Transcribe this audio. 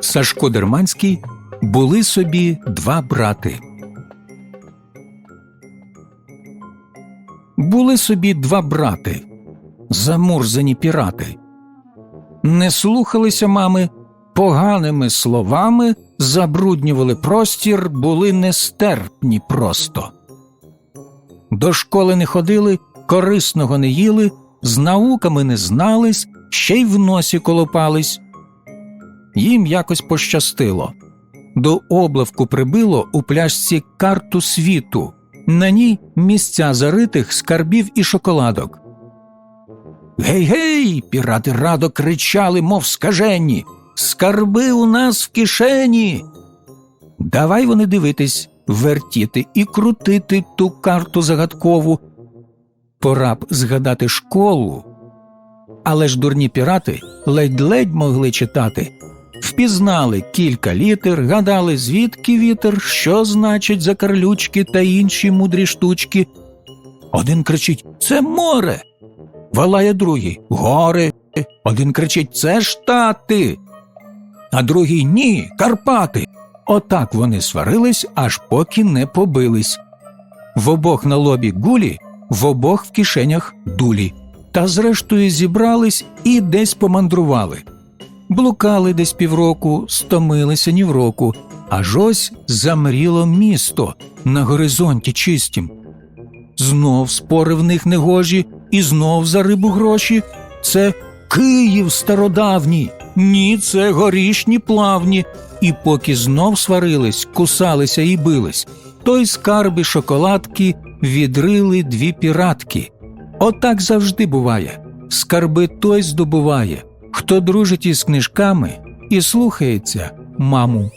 Сашко Дерманський були собі два брати. Були собі два брати, замурзані пірати. Не слухалися мами, поганими словами забруднювали простір, були нестерпні просто. До школи не ходили, корисного не їли, з науками не знались, ще й в носі колопались. Їм якось пощастило. До облавку прибило у пляшці карту світу, на ній місця заритих скарбів і шоколадок. Гей, гей, пірати радо кричали, мов скажені. Скарби у нас в кишені. Давай вони дивитись, вертіти і крутити ту карту загадкову. Пора б згадати школу. Але ж дурні пірати ледь-ледь могли читати. Впізнали кілька літер, гадали, звідки вітер, що значить закарлючки та інші мудрі штучки. Один кричить Це море. Валає другий Гори. Один кричить Це штати. А другий Ні, Карпати. Отак вони сварились, аж поки не побились. В обох на лобі гулі, в обох в кишенях дулі. Та зрештою зібрались і десь помандрували. Блукали десь півроку, стомилися ні в року, аж ось замріло місто на горизонті чистім. Знов спори в них негожі, і знов за рибу гроші. Це Київ стародавній, ні, це горішні плавні. І поки знов сварились, кусалися і бились, той скарби шоколадки відрили дві піратки. Отак завжди буває. Скарби той здобуває, хто дружить із книжками і слухається маму.